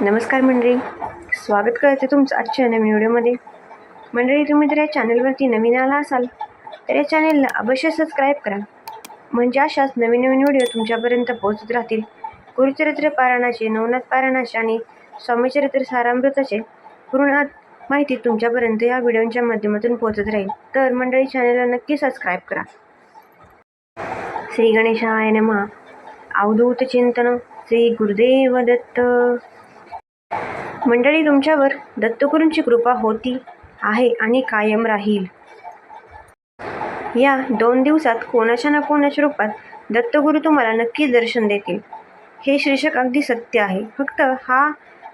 नमस्कार मंडळी. स्वागत करते तुमचं आजच्या नवीन व्हिडिओमध्ये. मंडळी तुम्ही जर या चॅनलवरती नवीन आला असाल तर या चॅनलला अवश्य सबस्क्राईब करा. म्हणजे अशाच नवीन नवीन व्हिडिओ तुमच्यापर्यंत पोहोचत राहतील. गुरुचरित्र पारायणाचे नवनाथ पारायणाचे आणि स्वामीचरित्र सारामृताचे पूर्ण माहिती तुमच्यापर्यंत या व्हिडिओच्या माध्यमातून पोहोचत राहील. तर मंडळी चॅनलला नक्की सबस्क्राईब करा. श्री गणेशाय नमः. अवधूत चिंतन श्री गुरुदेव दत्त. मंडळी तुमच्यावर दत्तगुरूंची कृपा होती आहे आणि कायम राहील. या दोन दिवसात कोणाच्या ना कोणाच्या रूपात दत्तगुरू तुम्हाला नक्की दर्शन देतील. हे शीर्षक अगदी सत्य आहे. फक्त हा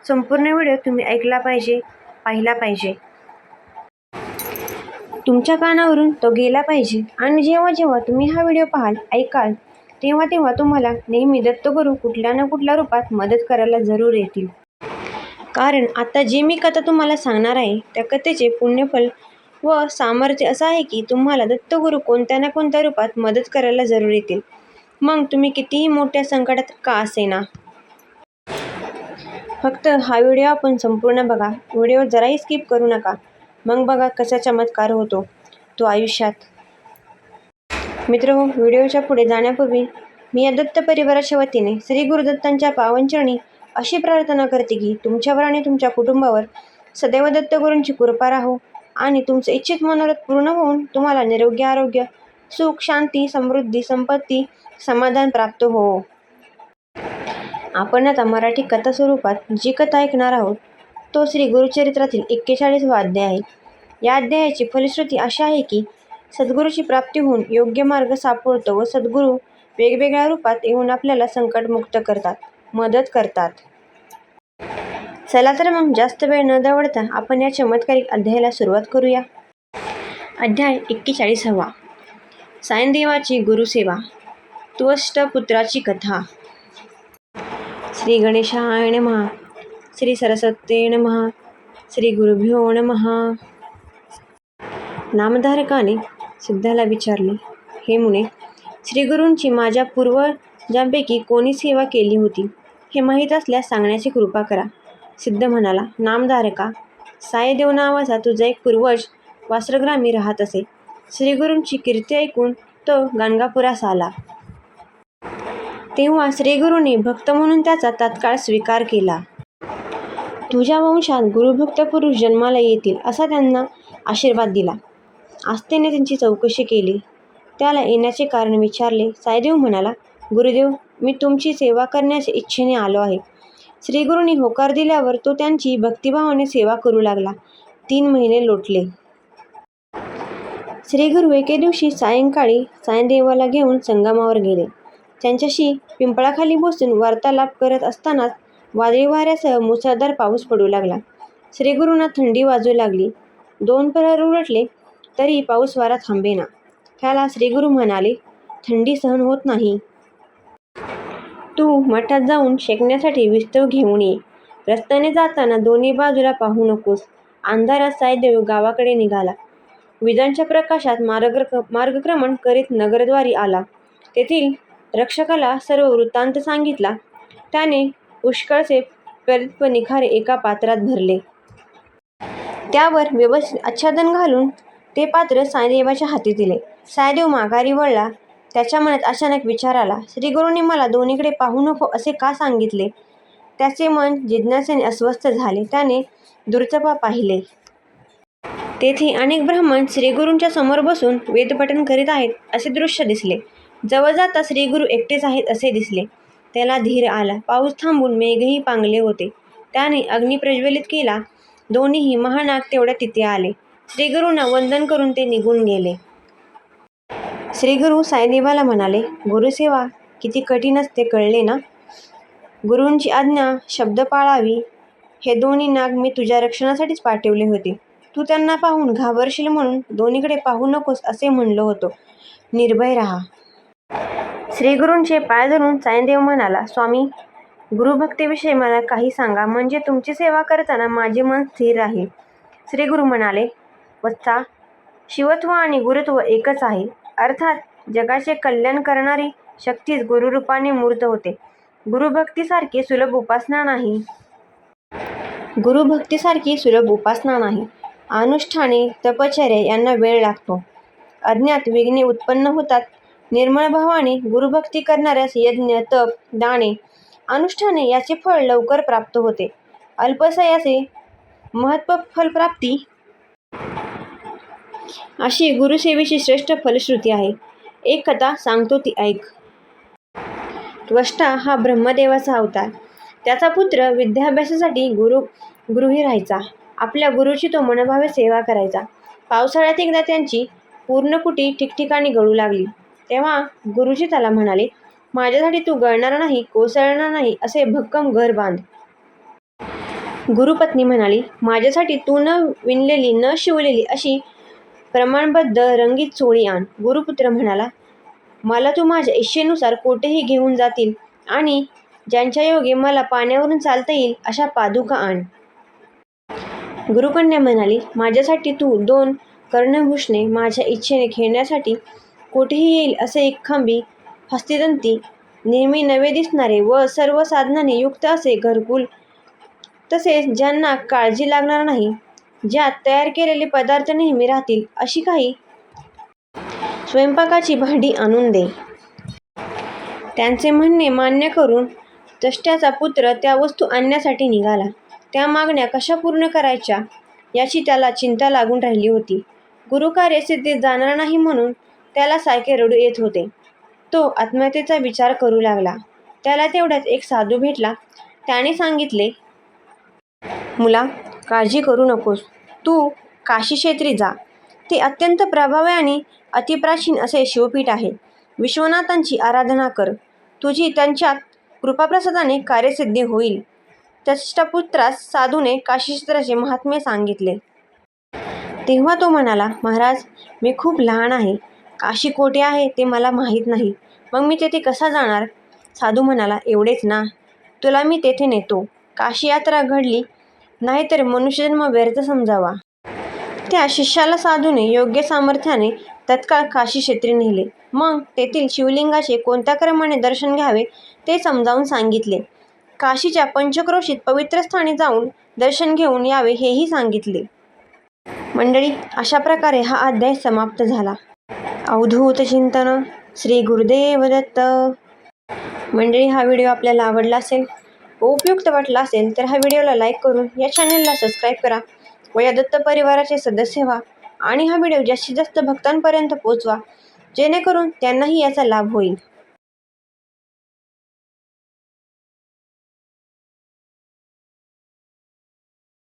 संपूर्ण व्हिडिओ तुम्ही ऐकला पाहिजे पाहिला पाहिजे. तुमच्या कानावरून तो गेला पाहिजे आणि जेव्हा जेव्हा तुम्ही हा व्हिडिओ पाहाल ऐकाल तेव्हा तेव्हा तुम्हाला नेहमी दत्तगुरू कुठल्या ना कुठल्या रूपात मदत करायला जरूर येतील. कारण आता जी मी कथा तुम्हाला सांगणार आहे त्या कथेचे पुण्यफल व सामर्थ्य असं आहे की तुम्हाला दत्तगुरू कोणत्या ना कोणत्या रूपात मदत करायला जरूर येतील. मग तुम्ही कितीही मोठ्या संकटात का असेना? फक्त हा व्हिडिओ आपण संपूर्ण बघा. व्हिडिओ जराही स्किप करू नका. मग बघा कसा चमत्कार होतो तो आयुष्यात. मित्र हो, व्हिडिओच्या पुढे जाण्यापूर्वी मी या दत्त परिवाराच्या वतीने श्री गुरुदत्तांच्या पावनचरणी अशी प्रार्थना करते की तुमच्यावर आणि तुमच्या कुटुंबावर सदैव दत्तगुरूंची कृपा राहो आणि तुमचं इच्छित मनोरथ पूर्ण होऊन तुम्हाला निरोगी आरोग्य सुख शांती समृद्धी संपत्ती समाधान प्राप्त हो. आपण आता मराठी कथा स्वरूपात जी कथा ऐकणार आहोत तो श्री गुरुचरित्रातील एक्केचाळीसवा अध्याय आहे. या अध्यायाची फलश्रुती अशी आहे की सद्गुरूची प्राप्ती होऊन योग्य मार्ग सापडतो व सद्गुरू वेगवेगळ्या रूपात येऊन आपल्याला संकटमुक्त करतात. मदत करतात. चला तर मग जास्त वेळ न दवडता आपण या चमत्कारिक अध्यायाला सुरुवात करूया. अध्याय एक्केचाळीसावा. सायनदेवाची गुरुसेवा. त्वष्ट पुत्राची कथा. श्री गणेशाय नमः. श्री सरस्वते नमः. श्री गुरुभ्यो नमः. नामधारकाने सिद्धाला विचारले हे मुने श्रीगुरूंची माझ्या पूर्वजांपैकी कोणी सेवा केली होती? हे माहीत असल्यास सांगण्याची कृपा करा. सिद्ध म्हणाला नामधारका सायदेव नावाचा तुझा एक पूर्वज वास्त्रग्रामी राहत असे. श्रीगुरूंची कीर्ती ऐकून तो गाणगापुरास आला. तेव्हा श्रीगुरूंनी भक्त म्हणून त्याचा तात्काळ स्वीकार केला. तुझ्या वंशात गुरुभक्त पुरुष जन्माला येतील असा त्यांना आशीर्वाद दिला. आस्थेने त्यांची चौकशी केली. त्याला येण्याचे कारण विचारले. सायदेव म्हणाला गुरुदेव मी तुमची सेवा करण्यास इच्छेने आलो आहे. श्रीगुरूंनी होकार दिल्यावर तो त्यांची भक्तिभावाने सेवा करू लागला. तीन महिने लोटले. श्रीगुरू एके दिवशी सायंकाळी सायदेवाला घेऊन संगमावर गेले. त्यांच्याशी पिंपळाखाली बसून वार्तालाप करत असतानाच वादळी वाऱ्यासह मुसळधार पाऊस पडू लागला. श्रीगुरूंना थंडी वाजू लागली. दोन प्रहर उलटले तरी पाऊस वारा थांबेना. त्याला श्रीगुरू म्हणाले थंडी सहन होत नाही. तू मठात जाऊन शेकण्यासाठी विस्तव घेऊन ये. रस्त्याने जाताना दोन्ही बाजूला पाहू नकोस. अंधारात सायदेव गावाकडे निघाला. विजांच्या प्रकाशात मार्ग मार्गक्रमण करीत नगरद्वारी आला. तेथील रक्षकाला सर्व वृत्तांत सांगितला. त्याने पुष्कळचे प्रेरित निखारे एका पात्रात भरले. त्यावर व्यवस्थित आच्छादन घालून ते पात्र सायदेवाच्या हाती दिले. सायदेव माघारी वळला. त्याच्या मनात अचानक विचार आला श्रीगुरूंनी मला दोन्हीकडे पाहू नको असे का सांगितले? त्याचे मन जिज्ञासेने अस्वस्थ झाले. त्याने दुर्चपा पाहिले. तेथे अनेक ब्राह्मण श्रीगुरूंच्या समोर बसून वेदपठण करीत आहेत असे दृश्य दिसले. जवळ जाता श्रीगुरू एकटेच आहेत असे दिसले. त्याला धीर आला. पाऊस थांबून मेघही पांगले होते. त्याने अग्नी प्रज्वलित केला. दोन्हीही महानाग तेवढ्या तिथे आले. श्रीगुरूंना वंदन करून ते निघून गेले. श्रीगुरू साईदेवाला म्हणाले गुरुसेवा किती कठीण असते कळले ना? गुरूंची आज्ञा शब्द पाळावी हे दोन्ही नाग मी तुझ्या रक्षणासाठीच पाठवले होते. तू त्यांना पाहून घाबरशील म्हणून दोन्हीकडे पाहू नकोस असे म्हणलो होतो. निर्भय राहा. श्रीगुरूंचे पाय धरून साईदेव म्हणाला स्वामी गुरुभक्तीविषयी मला काही सांगा म्हणजे तुमची सेवा करताना माझे मन स्थिर राहील. श्रीगुरु म्हणाले वत्सा शिवत्व आणि गुरुत्व एकच आहे. अर्थात जगाचे कल्याण करणारी शक्तीच गुरुरूपाने मूर्त होते गुरुभक्तीसारखी सुलभ उपासना नाही गुरुभक्तीसारखी सुलभ उपासना नाही. अनुष्ठाने, तपश्चर्या यांना वेळ लागतो. अज्ञात विघ्ने उत्पन्न होतात. निर्मळ भावाने गुरुभक्ती करणाऱ्यास यज्ञ, तप, दाणे अनुष्ठाने याचे फळ लवकर प्राप्त होते. अल्पसयाचे महत्फलप्राप्ती अशी गुरुसेवेची श्रेष्ठ फलश्रुती आहे. एक कथा सांगतो ती ऐक. त्वष्टा हा ब्रह्मदेवाचा अवतार. त्याचा पुत्र विद्याभ्यासासाठी गुरु गृही राहायचा. आपल्या गुरुची तो मनोभावे सेवा करायचा. पावसाळ्यात एकदा त्यांची पूर्णकुटी ठिकठिकाणी गळू लागली. तेव्हा गुरुजी त्याला म्हणाले, माझ्यासाठी तू गळणार नाही, कोसळणार नाही असे भक्कम घर बांध. गुरुपत्नी म्हणाली, माझ्यासाठी तू न विणलेली, न शिवलेली अशी प्रमाणबद्ध रंगीत चोळी आण. गुरुपुत्र म्हणाला, मला तू माझ्या इच्छेनुसार कोठेही घेऊन जातील आणि ज्यांच्या योगे मला पाण्यावरून चालता येईल अशा पादुका आण. गुरुकन्या म्हणाली, माझ्यासाठी तू दोन कर्णभूषणे, माझ्या इच्छेने खेळण्यासाठी कोठेही येईल असे एक खांबी हस्तिदंती, नेहमी नवे दिसणारे व सर्व साधनांनी युक्त असे घरकुल तसेच ज्यांना काळजी लागणार नाही, ज्यात तयार केलेले पदार्थ नेहमी राहतील अशी काही स्वयंपाकाची भांडी आणून दे. त्यांचे म्हणणे मान्य करून तष्ट्याचा पुत्र त्या वस्तू आणण्यासाठी निघाला. त्या मागण्या कशा पूर्ण करायच्या याची त्याला चिंता लागून राहिली होती. गुरुकार्य सिद्धीत जाणार नाही म्हणून त्याला सारखे रडू येत होते. तो आत्महत्येचा विचार करू लागला. त्याला तेवढ्यात एक साधू भेटला. त्याने सांगितले, मुला, काळजी करू नकोस. तू काशीक्षेत्री जा. ते अत्यंत प्रभावी आणि अतिप्राचीन असे शिवपीठ आहे. विश्वनाथांची आराधना कर. तुझी त्यांच्यात कृपाप्रसादाने कार्यसिद्धी होईल. त्वष्टापुत्रास साधूने काशीक्षेत्राचे महात्म्य सांगितले. तेव्हा तो म्हणाला, महाराज, मी खूप लहान आहे. काशी कोठे आहे ते मला माहीत नाही. मग मी तेथे कसा जाणार? साधू म्हणाला, एवढेच ना, तुला मी तेथे नेतो. काशी यात्रा घडली नाहीतर मनुष्यजन्म व्यर्थ समजावा. त्या शिष्याला साधूने योग्य सामर्थ्याने तत्काळ काशी क्षेत्री नेले. मग तेथील शिवलिंगाचे कोणत्या क्रमाने दर्शन घ्यावे ते समजावून सांगितले. काशीच्या पंचक्रोशीत पवित्र स्थानी जाऊन दर्शन घेऊन यावे हेही सांगितले. मंडळी, अशा प्रकारे हा अध्याय समाप्त झाला. अवधूत चिंतन श्री गुरुदेव दत्त. मंडळी, हा व्हिडिओ आपल्याला आवडला असेल उपयुक्त वाटला असेल तर हा व्हिडिओला लाईक करून या चॅनलला सबस्क्राईब करा व या दत्त परिवाराचे सदस्य व्हा आणि हा व्हिडिओ जास्तीत जास्त भक्तांपर्यंत पोचवा जेणेकरून त्यांनाही याचा लाभ होईल.